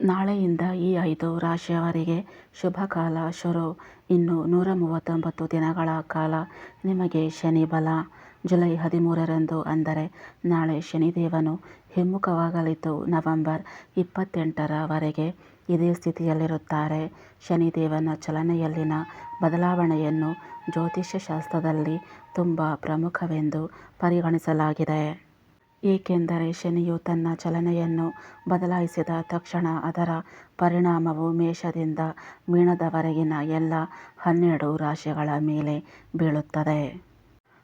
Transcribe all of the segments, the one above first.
ನಾಳೆಯಿಂದ ಈ ಐದು ರಾಶಿಯವರಿಗೆ ಶುಭ ಕಾಲ. ಶುರು. ಇನ್ನು ನೂರ ಮೂವತ್ತೊಂಬತ್ತು ದಿನಗಳ ಕಾಲ. ನಿಮಗೆ ಶನಿ ಬಲ. ಜುಲೈ ಹದಿಮೂರರಂದು ಅಂದರೆ ನಾಳೆ ಶನಿದೇವನು ಹಿಮ್ಮುಖವಾಗಲಿದ್ದು ನವೆಂಬರ್ ಇಪ್ಪತ್ತೆಂಟರವರೆಗೆ ಇದೇ ಸ್ಥಿತಿಯಲ್ಲಿರುತ್ತಾರೆ. ಶನಿದೇವನ ಚಲನೆಯಲ್ಲಿನ ಬದಲಾವಣೆಯನ್ನು ಜ್ಯೋತಿಷ್ಯ ಶಾಸ್ತ್ರದಲ್ಲಿ ತುಂಬ ಪ್ರಮುಖವೆಂದು ಪರಿಗಣಿಸಲಾಗಿದೆ. ಏಕೆಂದರೆ ಶನಿಯು ತನ್ನ ಚಲನೆಯನ್ನು ಬದಲಾಯಿಸಿದ ತಕ್ಷಣ ಅದರ ಪರಿಣಾಮವು ಮೇಷದಿಂದ ಮೀನದವರೆಗಿನ ಎಲ್ಲ ಹನ್ನೆರಡು ರಾಶಿಗಳ ಮೇಲೆ ಬೀಳುತ್ತದೆ.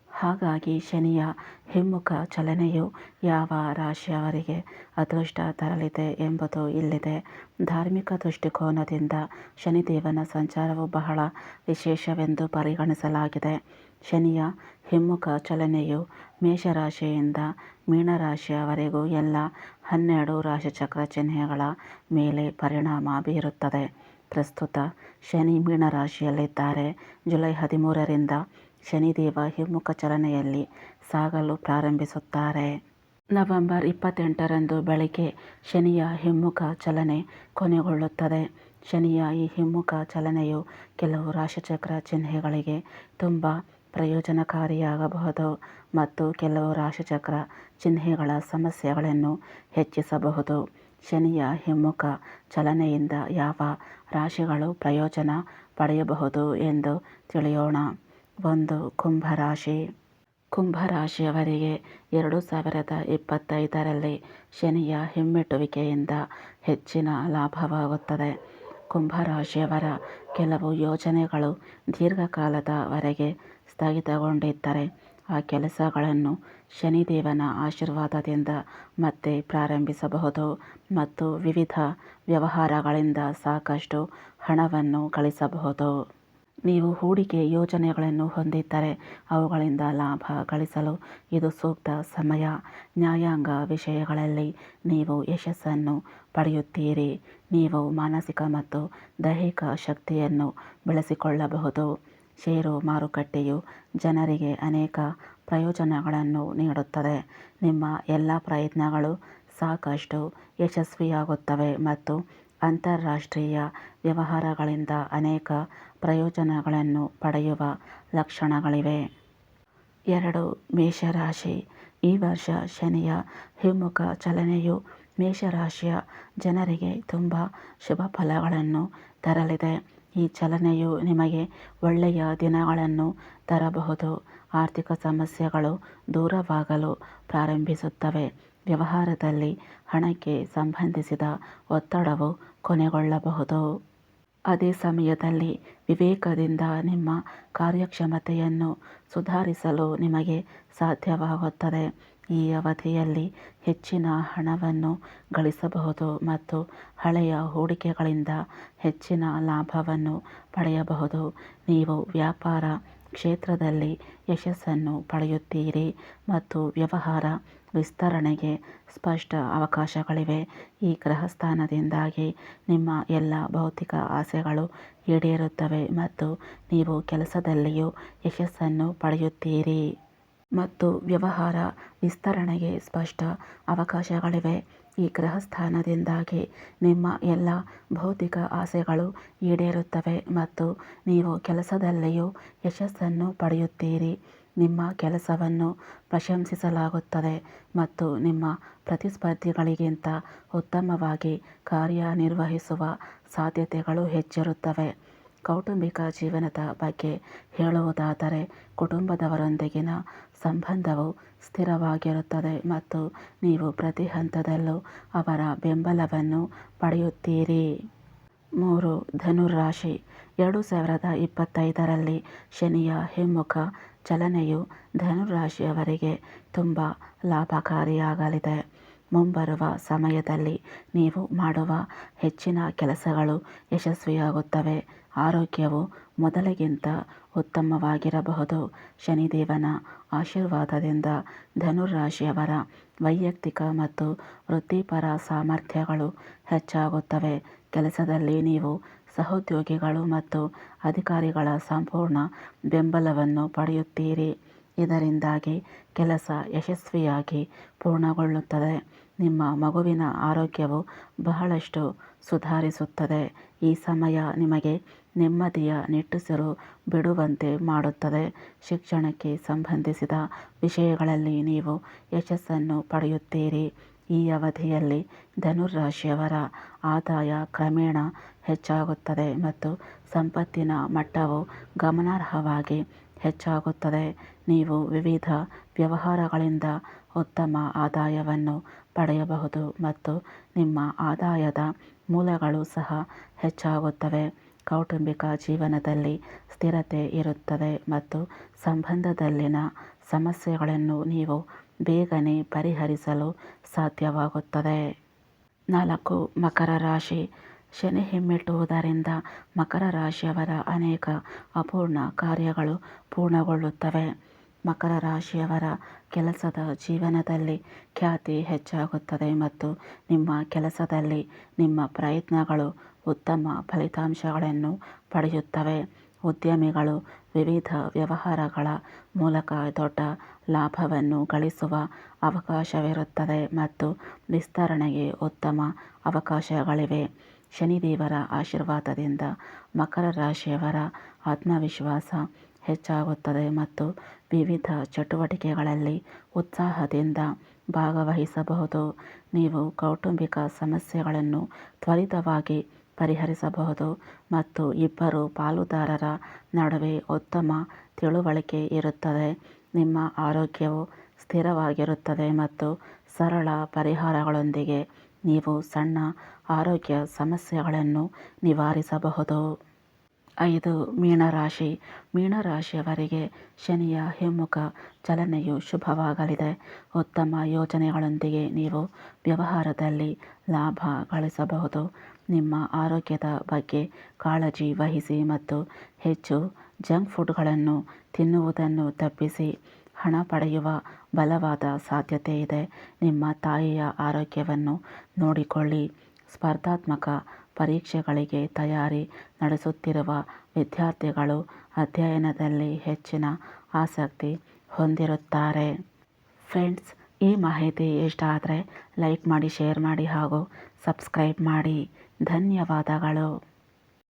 ಹಾಗಾಗಿ ಶನಿಯ ಹಿಮ್ಮುಖ ಚಲನೆಯು ಯಾವ ರಾಶಿಯವರಿಗೆ ಅದೃಷ್ಟ ತರಲಿದೆ ಎಂಬುದು ಇಲ್ಲಿದೆ. ಧಾರ್ಮಿಕ ದೃಷ್ಟಿಕೋನದಿಂದ ಶನಿದೇವನ ಸಂಚಾರವು ಬಹಳ ವಿಶೇಷವೆಂದು ಪರಿಗಣಿಸಲಾಗಿದೆ. ಶನಿಯ ಹಿಮ್ಮುಖ ಚಲನೆಯು ಮೇಷರಾಶಿಯಿಂದ ಮೀನರಾಶಿಯವರೆಗೂ ಎಲ್ಲ ಹನ್ನೆರಡು ರಾಶಿಚಕ್ರ ಚಿಹ್ನೆಗಳ ಮೇಲೆ ಪರಿಣಾಮ ಬೀರುತ್ತದೆ. ಪ್ರಸ್ತುತ ಶನಿ ಮೀನರಾಶಿಯಲ್ಲಿದ್ದಾರೆ. ಜುಲೈ ಹದಿಮೂರರಿಂದ ಶನಿದೇವ ಹಿಮ್ಮುಖ ಚಲನೆಯಲ್ಲಿ ಸಾಗಲು ಪ್ರಾರಂಭಿಸುತ್ತಾರೆ. ನವೆಂಬರ್ ಇಪ್ಪತ್ತೆಂಟರಂದು ಬೆಳಗ್ಗೆ ಶನಿಯ ಹಿಮ್ಮುಖ ಚಲನೆ ಕೊನೆಗೊಳ್ಳುತ್ತದೆ. ಶನಿಯ ಈ ಹಿಮ್ಮುಖ ಚಲನೆಯು ಕೆಲವು ರಾಶಿಚಕ್ರ ಚಿಹ್ನೆಗಳಿಗೆ ತುಂಬ ಪ್ರಯೋಜನಕಾರಿಯಾಗಬಹುದು ಮತ್ತು ಕೆಲವು ರಾಶಿಚಕ್ರ ಚಿಹ್ನೆಗಳ ಸಮಸ್ಯೆಗಳನ್ನು ಹೆಚ್ಚಿಸಬಹುದು. ಶನಿಯ ಹಿಮ್ಮುಖ ಚಲನೆಯಿಂದ ಯಾವ ರಾಶಿಗಳು ಪ್ರಯೋಜನ ಪಡೆಯಬಹುದು ಎಂದು ತಿಳಿಯೋಣ. ಒಂದು ಕುಂಭರಾಶಿ ಕುಂಭರಾಶಿಯವರಿಗೆ ಎರಡು ಸಾವಿರದ ಇಪ್ಪತ್ತೈದರಲ್ಲಿ ಶನಿಯ ಹಿಮ್ಮೆಟ್ಟುವಿಕೆಯಿಂದ ಹೆಚ್ಚಿನ ಲಾಭವಾಗುತ್ತದೆ. ಕುಂಭರಾಶಿಯವರ ಕೆಲವು ಯೋಜನೆಗಳು ದೀರ್ಘಕಾಲದವರೆಗೆ ಸ್ಥಗಿತಗೊಂಡಿದ್ದರೆ ಆ ಕೆಲಸಗಳನ್ನು ಶನಿದೇವನ ಆಶೀರ್ವಾದದಿಂದ ಮತ್ತೆ ಪ್ರಾರಂಭಿಸಬಹುದು ಮತ್ತು ವಿವಿಧ ವ್ಯವಹಾರಗಳಿಂದ ಸಾಕಷ್ಟು ಹಣವನ್ನು ಗಳಿಸಬಹುದು. ನೀವು ಹೂಡಿಕೆ ಯೋಜನೆಗಳನ್ನು ಹೊಂದಿದ್ದರೆ ಅವುಗಳಿಂದ ಲಾಭ ಗಳಿಸಲು ಇದು ಸೂಕ್ತ ಸಮಯ. ನ್ಯಾಯಾಂಗ ವಿಷಯಗಳಲ್ಲಿ ನೀವು ಯಶಸ್ಸನ್ನು ಪಡೆಯುತ್ತೀರಿ. ನೀವು ಮಾನಸಿಕ ಮತ್ತು ದೈಹಿಕ ಶಕ್ತಿಯನ್ನು ಬೆಳೆಸಿಕೊಳ್ಳಬಹುದು. ಷೇರು ಮಾರುಕಟ್ಟೆಯು ಜನರಿಗೆ ಅನೇಕ ಪ್ರಯೋಜನಗಳನ್ನು ನೀಡುತ್ತದೆ. ನಿಮ್ಮ ಎಲ್ಲ ಪ್ರಯತ್ನಗಳು ಸಾಕಷ್ಟು ಯಶಸ್ವಿಯಾಗುತ್ತವೆ ಮತ್ತು ಅಂತಾರಾಷ್ಟ್ರೀಯ ವ್ಯವಹಾರಗಳಿಂದ ಅನೇಕ ಪ್ರಯೋಜನಗಳನ್ನು ಪಡೆಯುವ ಲಕ್ಷಣಗಳಿವೆ. ಎರಡು, ಮೇಷರಾಶಿ. ಈ ವರ್ಷ ಶನಿಯ ಹಿಮ್ಮುಖ ಚಲನೆಯು ಮೇಷರಾಶಿಯ ಜನರಿಗೆ ತುಂಬ ಶುಭ ಫಲಗಳನ್ನು ತರಲಿದೆ. ಈ ಚಲನೆಯು ನಿಮಗೆ ಒಳ್ಳೆಯ ದಿನಗಳನ್ನು ತರಬಹುದು. ಆರ್ಥಿಕ ಸಮಸ್ಯೆಗಳು ದೂರವಾಗಲು ಪ್ರಾರಂಭಿಸುತ್ತವೆ. ವ್ಯವಹಾರದಲ್ಲಿ ಹಣಕ್ಕೆ ಸಂಬಂಧಿಸಿದ ಒತ್ತಡವು ಕೊನೆಗೊಳ್ಳಬಹುದು. ಅದೇ ಸಮಯದಲ್ಲಿ ವಿವೇಕದಿಂದ ನಿಮ್ಮ ಕಾರ್ಯಕ್ಷಮತೆಯನ್ನು ಸುಧಾರಿಸಲು ನಿಮಗೆ ಸಾಧ್ಯವಾಗುತ್ತದೆ. ಈ ಅವಧಿಯಲ್ಲಿ ಹೆಚ್ಚಿನ ಹಣವನ್ನು ಗಳಿಸಬಹುದು ಮತ್ತು ಹಳೆಯ ಹೂಡಿಕೆಗಳಿಂದ ಹೆಚ್ಚಿನ ಲಾಭವನ್ನು ಪಡೆಯಬಹುದು. ನೀವು ವ್ಯಾಪಾರ ಕ್ಷೇತ್ರದಲ್ಲಿ ಯಶಸ್ಸನ್ನು ಪಡೆಯುತ್ತೀರಿ ಮತ್ತು ವ್ಯವಹಾರ ವಿಸ್ತರಣೆಗೆ ಸ್ಪಷ್ಟ ಅವಕಾಶಗಳಿವೆ. ಈ ಗ್ರಹಸ್ಥಾನದಿಂದಾಗಿ ನಿಮ್ಮ ಎಲ್ಲ ಭೌತಿಕ ಆಸೆಗಳು ಈಡೇರುತ್ತವೆ ಮತ್ತು ನೀವು ಕೆಲಸದಲ್ಲಿಯೂ ಯಶಸ್ಸನ್ನು ಪಡೆಯುತ್ತೀರಿ. ಮತ್ತು ವ್ಯವಹಾರ ವಿಸ್ತರಣೆಗೆ ಸ್ಪಷ್ಟ ಅವಕಾಶಗಳಿವೆ. ಈ ಗ್ರಹಸ್ಥಾನದಿಂದಾಗಿ ನಿಮ್ಮ ಎಲ್ಲ ಭೌತಿಕ ಆಸೆಗಳು ಈಡೇರುತ್ತವೆ ಮತ್ತು ನೀವು ಕೆಲಸದಲ್ಲಿಯೂ ಯಶಸ್ಸನ್ನು ಪಡೆಯುತ್ತೀರಿ. ನಿಮ್ಮ ಕೆಲಸವನ್ನು ಪ್ರಶಂಸಿಸಲಾಗುತ್ತದೆ ಮತ್ತು ನಿಮ್ಮ ಪ್ರತಿಸ್ಪರ್ಧಿಗಳಿಗಿಂತ ಉತ್ತಮವಾಗಿ ಕಾರ್ಯನಿರ್ವಹಿಸುವ ಸಾಧ್ಯತೆಗಳು ಹೆಚ್ಚಿರುತ್ತವೆ. ಕೌಟುಂಬಿಕ ಜೀವನದ ಬಗ್ಗೆ ಹೇಳುವುದಾದರೆ ಕುಟುಂಬದವರೊಂದಿಗಿನ ಸಂಬಂಧವು ಸ್ಥಿರವಾಗಿರುತ್ತದೆ ಮತ್ತು ನೀವು ಪ್ರತಿ ಹಂತದಲ್ಲೂ ಅವರ ಬೆಂಬಲವನ್ನು ಪಡೆಯುತ್ತೀರಿ. ಮೂರು, ಧನುರಾಶಿ. ಎರಡು ಸಾವಿರದ ಇಪ್ಪತ್ತೈದರಲ್ಲಿ ಶನಿಯ ಹಿಮ್ಮುಖ ಚಲನೆಯು ಧನುರಾಶಿಯವರಿಗೆ ತುಂಬ ಲಾಭಕಾರಿಯಾಗಲಿದೆ. ಮುಂಬರುವ ಸಮಯದಲ್ಲಿ ನೀವು ಮಾಡುವ ಹೆಚ್ಚಿನ ಕೆಲಸಗಳು ಯಶಸ್ವಿಯಾಗುತ್ತವೆ. ಆರೋಗ್ಯವು ಮೊದಲಿಗಿಂತ ಉತ್ತಮವಾಗಿರಬಹುದು. ಶನಿದೇವನ ಆಶೀರ್ವಾದದಿಂದ ಧನುರಾಶಿಯವರ ವೈಯಕ್ತಿಕ ಮತ್ತು ವೃತ್ತಿಪರ ಸಾಮರ್ಥ್ಯಗಳು ಹೆಚ್ಚಾಗುತ್ತವೆ. ಕೆಲಸದಲ್ಲಿ ನೀವು ಸಹೋದ್ಯೋಗಿಗಳು ಮತ್ತು ಅಧಿಕಾರಿಗಳ ಸಂಪೂರ್ಣ ಬೆಂಬಲವನ್ನು ಪಡೆಯುತ್ತೀರಿ. ಇದರಿಂದಾಗಿ ಕೆಲಸ ಯಶಸ್ವಿಯಾಗಿ ಪೂರ್ಣಗೊಳ್ಳುತ್ತದೆ. ನಿಮ್ಮ ಮಗುವಿನ ಆರೋಗ್ಯವು ಬಹಳಷ್ಟು ಸುಧಾರಿಸುತ್ತದೆ. ಈ ಸಮಯ ನಿಮಗೆ ನೆಮ್ಮದಿಯ ನಿಟ್ಟುಸಿರು ಬಿಡುವಂತೆ ಮಾಡುತ್ತದೆ. ಶಿಕ್ಷಣಕ್ಕೆ ಸಂಬಂಧಿಸಿದ ವಿಷಯಗಳಲ್ಲಿ ನೀವು ಯಶಸ್ಸನ್ನು ಪಡೆಯುತ್ತೀರಿ. ಈ ಅವಧಿಯಲ್ಲಿ ಧನುರಾಶಿಯವರ ಆದಾಯ ಕ್ರಮೇಣ ಹೆಚ್ಚಾಗುತ್ತದೆ ಮತ್ತು ಸಂಪತ್ತಿನ ಮಟ್ಟವು ಗಮನಾರ್ಹವಾಗಿ ಹೆಚ್ಚಾಗುತ್ತದೆ. ನೀವು ವಿವಿಧ ವ್ಯವಹಾರಗಳಿಂದ ಉತ್ತಮ ಆದಾಯವನ್ನು ಪಡೆಯಬಹುದು ಮತ್ತು ನಿಮ್ಮ ಆದಾಯದ ಮೂಲಗಳು ಸಹ ಹೆಚ್ಚಾಗುತ್ತವೆ. ಕೌಟುಂಬಿಕ ಜೀವನದಲ್ಲಿ ಸ್ಥಿರತೆ ಇರುತ್ತದೆ ಮತ್ತು ಸಂಬಂಧದಲ್ಲಿನ ಸಮಸ್ಯೆಗಳನ್ನು ನೀವು ಬೇಗನೆ ಪರಿಹರಿಸಲು ಸಾಧ್ಯವಾಗುತ್ತದೆ. ನಾಲ್ಕು, ಮಕರ ರಾಶಿ. ಶನಿ ಹಿಮ್ಮೆಟ್ಟುವುದರಿಂದ ಮಕರ ರಾಶಿಯವರ ಅನೇಕ ಅಪೂರ್ಣ ಕಾರ್ಯಗಳು ಪೂರ್ಣಗೊಳ್ಳುತ್ತವೆ. ಮಕರ ರಾಶಿಯವರ ಕೆಲಸದ ಜೀವನದಲ್ಲಿ ಖ್ಯಾತಿ ಹೆಚ್ಚಾಗುತ್ತದೆ ಮತ್ತು ನಿಮ್ಮ ಕೆಲಸದಲ್ಲಿ ನಿಮ್ಮ ಪ್ರಯತ್ನಗಳು ಉತ್ತಮ ಫಲಿತಾಂಶಗಳನ್ನು ಪಡೆಯುತ್ತವೆ. ಉದ್ಯಮಿಗಳು ವಿವಿಧ ವ್ಯವಹಾರಗಳ ಮೂಲಕ ದೊಡ್ಡ ಲಾಭವನ್ನು ಗಳಿಸುವ ಅವಕಾಶವಿರುತ್ತದೆ ಮತ್ತು ವಿಸ್ತರಣೆಗೆ ಉತ್ತಮ ಅವಕಾಶಗಳಿವೆ. ಶನಿದೇವರ ಆಶೀರ್ವಾದದಿಂದ ಮಕರ ರಾಶಿಯವರ ಆತ್ಮವಿಶ್ವಾಸ ಹೆಚ್ಚಾಗುತ್ತದೆ ಮತ್ತು ವಿವಿಧ ಚಟುವಟಿಕೆಗಳಲ್ಲಿ ಉತ್ಸಾಹದಿಂದ ಭಾಗವಹಿಸಬಹುದು. ನೀವು ಕೌಟುಂಬಿಕ ಸಮಸ್ಯೆಗಳನ್ನು ತ್ವರಿತವಾಗಿ ಪರಿಹರಿಸಬಹುದು ಮತ್ತು ಇಬ್ಬರು ಪಾಲುದಾರರ ನಡುವೆ ಉತ್ತಮ ತಿಳುವಳಿಕೆ ಇರುತ್ತದೆ. ನಿಮ್ಮ ಆರೋಗ್ಯವು ಸ್ಥಿರವಾಗಿರುತ್ತದೆ ಮತ್ತು ಸರಳ ಪರಿಹಾರಗಳೊಂದಿಗೆ ನೀವು ಸಣ್ಣ ಆರೋಗ್ಯ ಸಮಸ್ಯೆಗಳನ್ನು ನಿವಾರಿಸಬಹುದು. ಐದು ಮೀನರಾಶಿ. ಮೀನರಾಶಿಯವರಿಗೆ ಶನಿಯ ಹಿಮ್ಮುಖ ಚಲನೆಯು ಶುಭವಾಗಲಿದೆ. ಉತ್ತಮ ಯೋಜನೆಗಳೊಂದಿಗೆ ನೀವು ವ್ಯವಹಾರದಲ್ಲಿ ಲಾಭ ಗಳಿಸಬಹುದು. ನಿಮ್ಮ ಆರೋಗ್ಯದ ಬಗ್ಗೆ ಕಾಳಜಿ ವಹಿಸಿ ಮತ್ತು ಹೆಚ್ಚು ಜಂಕ್ ಫುಡ್ಗಳನ್ನು ತಿನ್ನುವುದನ್ನು ತಪ್ಪಿಸಿ ಹಣ ಪಡೆಯುವ ಬಲವಾದ ಸಾಧ್ಯತೆ ಇದೆ. ನಿಮ್ಮ ತಾಯಿಯ ಆರೋಗ್ಯವನ್ನು ನೋಡಿಕೊಳ್ಳಿ. ಸ್ಪರ್ಧಾತ್ಮಕ ಪರೀಕ್ಷೆಗಳಿಗೆ ತಯಾರಿ ನಡೆಸುತ್ತಿರುವ ವಿದ್ಯಾರ್ಥಿಗಳು ಅಧ್ಯಯನದಲ್ಲಿ ಹೆಚ್ಚಿನ ಆಸಕ್ತಿ ಹೊಂದಿರುತ್ತಾರೆ. ಫ್ರೆಂಡ್ಸ್, ಈ ಮಾಹಿತಿ ಇಷ್ಟ ಆದರೆ ಲೈಕ್ ಮಾಡಿ, ಶೇರ್ ಮಾಡಿ ಹಾಗೂ ಸಬ್ಸ್ಕ್ರೈಬ್ ಮಾಡಿ. ಧನ್ಯವಾದಗಳು.